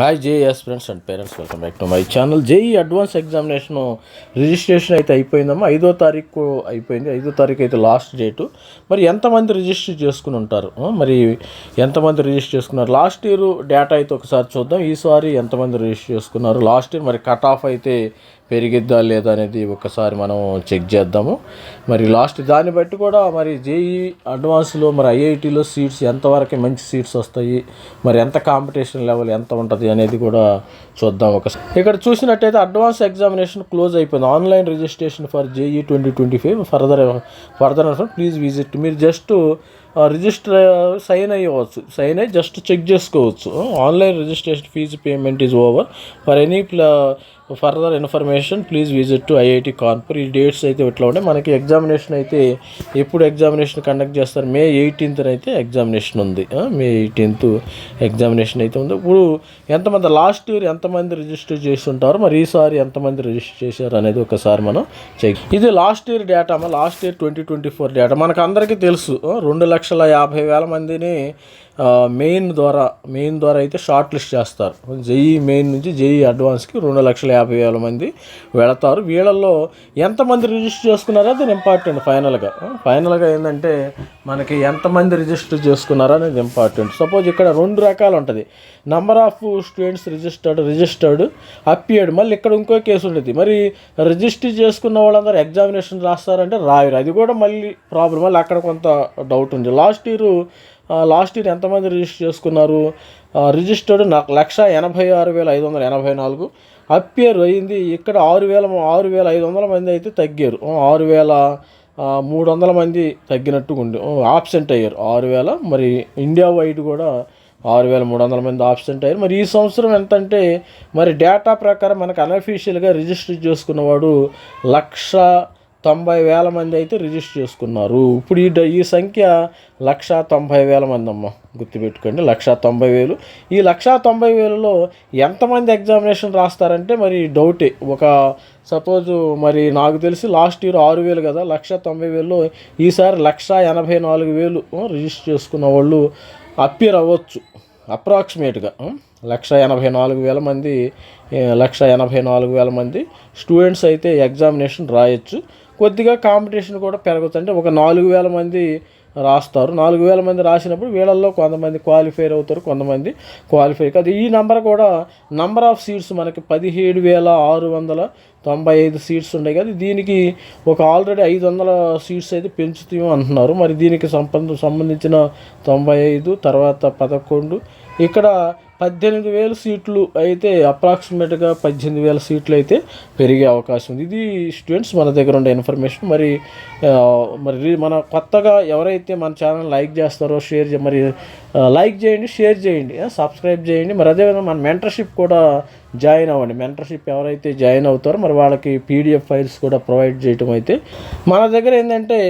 Hi JS friends and parents welcome back to my channel JEE advance examination registration అయితే అయిపోయిందమ్మా. ఐదో తారీఖు అయిపోయింది. ఐదో తారీఖు అయితే లాస్ట్ డేటు మరి ఎంతమంది రిజిస్టర్ చేసుకుని ఉంటారు? మరి ఎంతమంది రిజిస్టర్ చేసుకున్నారు? లాస్ట్ ఇయర్ డేటా అయితే ఒకసారి చూద్దాం. ఈసారి ఎంతమంది రిజిస్టర్ చేసుకున్నారు? లాస్ట్ ఇయర్ మరి కట్ ఆఫ్ అయితే పెరిగిద్దా లేదా అనేది ఒకసారి మనం చెక్ చేద్దాము. మరి లాస్ట్ దాన్ని బట్టి కూడా మరి జేఈ అడ్వాన్స్లో మరి ఐఐటీలో సీట్స్ ఎంతవరకు మంచి సీట్స్ వస్తాయి మరి ఎంత కాంపిటీషన్ లెవెల్ ఎంత ఉంటుంది అనేది కూడా చూద్దాం ఒకసారి ఇక్కడ చూసినట్టయితే అడ్వాన్స్ ఎగ్జామినేషన్ క్లోజ్ అయిపోయింది. Online registration for JEE twenty twenty five. Further further please visit. మీరు జస్ట్ రిజిస్టర్ సైన్ అయ్యవచ్చు సైన్ అయ్యి జస్ట్ చెక్ చేసుకోవచ్చు. Online registration fee payment is over for any further information please visit to IIT Kanpur ఈ dates అయితే ఇట్లా ఉండే? మనకి examination అయితే ఎప్పుడు ఎగ్జామినేషన్ కండక్ట్ చేస్తారు? మే ఎయిటీన్త్ అయితే ఎగ్జామినేషన్ ఉంది. మే ఎయిటీన్త్ ఎగ్జామినేషన్ అయితే ఉంది. ఇప్పుడు ఎంతమంది లాస్ట్ ఇయర్ ఎంతమంది రిజిస్టర్ చేసి ఉంటారు మరి ఈసారి ఎంతమంది రిజిస్టర్ చేశారు అనేది ఒకసారి మనం చెక్ ఇది last year data last year twenty twenty four data మనకు అందరికీ తెలుసు రెండు లక్షల లక్షల యాభై వేల మందిని మెయిన్ ద్వారా మెయిన్ ద్వారా అయితే షార్ట్ లిస్ట్ చేస్తారు. జేఈ మెయిన్ నుంచి జేఈ అడ్వాన్స్కి రెండు లక్షల యాభై వేల మంది వెళతారు. వీళ్ళల్లో ఎంతమంది రిజిస్టర్ చేసుకున్నారో అది ఇంపార్టెంట్ ఫైనల్గా. ఫైనల్గా ఏంటంటే మనకి ఎంతమంది రిజిస్టర్ చేసుకున్నారో అనేది ఇంపార్టెంట్ సపోజ్ ఇక్కడ రెండు రకాలు ఉంటుంది. Number of students registered registered appeared మళ్ళీ ఇక్కడ ఇంకో కేసు ఉంటుంది మరి రిజిస్టర్ చేసుకున్న వాళ్ళందరూ ఎగ్జామినేషన్ రాస్తారంటే రాయరు. అది కూడా మళ్ళీ ప్రాబ్లం మళ్ళీ అక్కడ కొంత డౌట్ ఉంది. లాస్ట్ ఇయర్ లాస్ట్ ఇయర్ ఎంతమంది రిజిస్టర్ చేసుకున్నారు? రిజిస్టర్డ్ నాకు లక్ష ఎనభై ఆరు వేల ఐదు వందల ఎనభై నాలుగు. అప్పియర్ అయింది. ఇక్కడ ఆరు వేల ఆరు వేల ఐదు వందల మంది అయితే తగ్గారు. ఆరు వేల మూడు వందల మంది తగ్గినట్టు ఉండి ఆబ్సెంట్ అయ్యారు. ఆరు వేల మరి ఇండియా వైడ్ కూడా ఆరు వేల మూడు వందల మంది ఆబ్సెంట్ అయ్యారు. మరి ఈ సంవత్సరం ఎంత అంటే మరి డేటా ప్రకారం మనకు అనఫీషియల్గా రిజిస్టర్ చేసుకున్నవాడు లక్ష తొంభై వేల మంది అయితే రిజిస్టర్ చేసుకున్నారు. ఇప్పుడు ఈ డ- ఈ సంఖ్య లక్ష తొంభై వేల మంది అమ్మ గుర్తుపెట్టుకోండి. లక్ష తొంభై వేలు. ఈ లక్ష తొంభై వేలలో ఎంతమంది ఎగ్జామినేషన్ రాస్తారంటే మరి డౌటే. ఒక సపోజ్ మరి నాకు తెలిసి లాస్ట్ ఇయర్ ఆరు వేలు కదా లక్ష తొంభై వేలలో ఈసారి లక్ష ఎనభై నాలుగు వేలు రిజిస్టర్ చేసుకున్న వాళ్ళు అప్పీర్ అవ్వచ్చు. అప్రాక్సిమేట్గా లక్ష ఎనభై నాలుగు వేల మంది లక్ష ఎనభై నాలుగు వేల మంది స్టూడెంట్స్ అయితే ఎగ్జామినేషన్ రాయొచ్చు. కొద్దిగా కాంపిటీషన్ కూడా పెరగచ్చు. అంటే ఒక నాలుగు వేల మంది రాస్తారు. నాలుగు వేల మంది రాసినప్పుడు వీళ్ళల్లో కొంతమంది క్వాలిఫై అవుతారు కొంతమంది క్వాలిఫై కాదు. ఈ నెంబర్ కూడా నంబర్ ఆఫ్ సీట్స్ మనకి పదిహేడు వేల ఆరు వందల తొంభై ఐదు సీట్స్ ఉన్నాయి కదా. దీనికి ఒక ఆల్రెడీ ఐదు వందల సీట్స్ అయితే పెంచుతూ అంటున్నారు. మరి దీనికి సంబంధ సంబంధించిన తొంభై ఐదు తర్వాత పదకొండు. ఇక్కడ పద్దెనిమిది వేల సీట్లు అయితే అప్రాక్సిమేట్గా పద్దెనిమిది వేల సీట్లు అయితే పెరిగే అవకాశం ఉంది. ఇది స్టూడెంట్స్ మన దగ్గర ఉండే ఇన్ఫర్మేషన్. మరి మరి మన కొత్తగా ఎవరైతే మన ఛానల్ లైక్ చేస్తారో షేర్ చే- మరి లైక్ చేయండి షేర్ చేయండి సబ్స్క్రైబ్ చేయండి. మరి అదేవిధంగా మన మెంటర్షిప్ కూడా జాయిన్ అవ్వండి. మెంటర్షిప్ ఎవరైతే జాయిన్ అవుతారో మరి వాళ్ళకి పీడిఎఫ్ ఫైల్స్ కూడా ప్రొవైడ్ చేయటం అయితే మన దగ్గర ఏంటంటే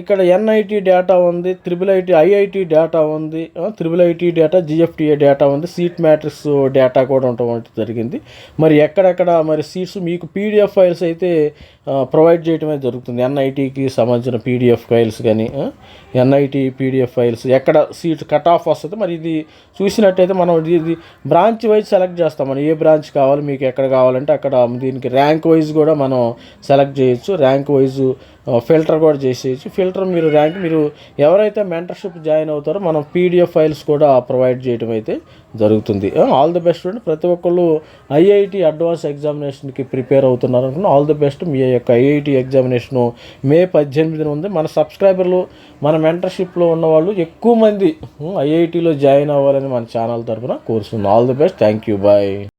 ఇక్కడ ఎన్ఐటి డేటా ఉంది త్రిబుల్ ఐటీ ఐఐటి డేటా ఉంది triple IT data GFTI data ఉంది సీట్ మ్యాట్రిక్స్ డేటా కూడా ఉండటం వంటి జరిగింది. మరి ఎక్కడెక్కడ మరి సీట్స్ మీకు పీడిఎఫ్ ఫైల్స్ అయితే ప్రొవైడ్ చేయటమే జరుగుతుంది. ఎన్ఐటీకి సంబంధించిన పీడిఎఫ్ ఫైల్స్ కానీ ఎన్ఐటి పీడిఎఫ్ ఫైల్స్ ఎక్కడ సీట్ కట్ ఆఫ్ వస్తుంది. మరి ఇది చూసినట్టయితే మనం ఇది- ఇది బ్రాంచ్ వైజ్ సెలెక్ట్ చేస్తాం మనం. ఏ బ్రాంచ్ కావాలి మీకు ఎక్కడ కావాలంటే అక్కడ దీనికి ర్యాంక్ వైజ్ కూడా మనం సెలెక్ట్ చేయొచ్చు. ర్యాంక్ వైజ్ ఫిల్టర్ కూడా చేసేయచ్చు. ఫిల్టర్ మీరు ర్యాంక్ మీరు ఎవరైతే మెంటర్షిప్ జాయిన్ అవుతారో మనం పీడిఎఫ్ ఫైల్స్ కూడా ప్రొవైడ్ చేయడం అయితే జరుగుతుంది. ఆల్ ది బెస్ట్ అండి ప్రతి ఒక్కళ్ళు ఐఐటి అడ్వాన్స్ ఎగ్జామినేషన్కి ప్రిపేర్ అవుతున్నారు అనుకున్న ఆల్ ది బెస్ట్ మీ యొక్క ఐఐటి ఎగ్జామినేషను మే పద్దెనిమిదిన ఉంది. మన సబ్స్క్రైబర్లు మన మెంటర్షిప్లో ఉన్నవాళ్ళు ఎక్కువ మంది ఐఐటిలో జాయిన్ అవ్వాలని మన ఛానల్ తరఫున కోరుస్తున్నాను all the best thank you bye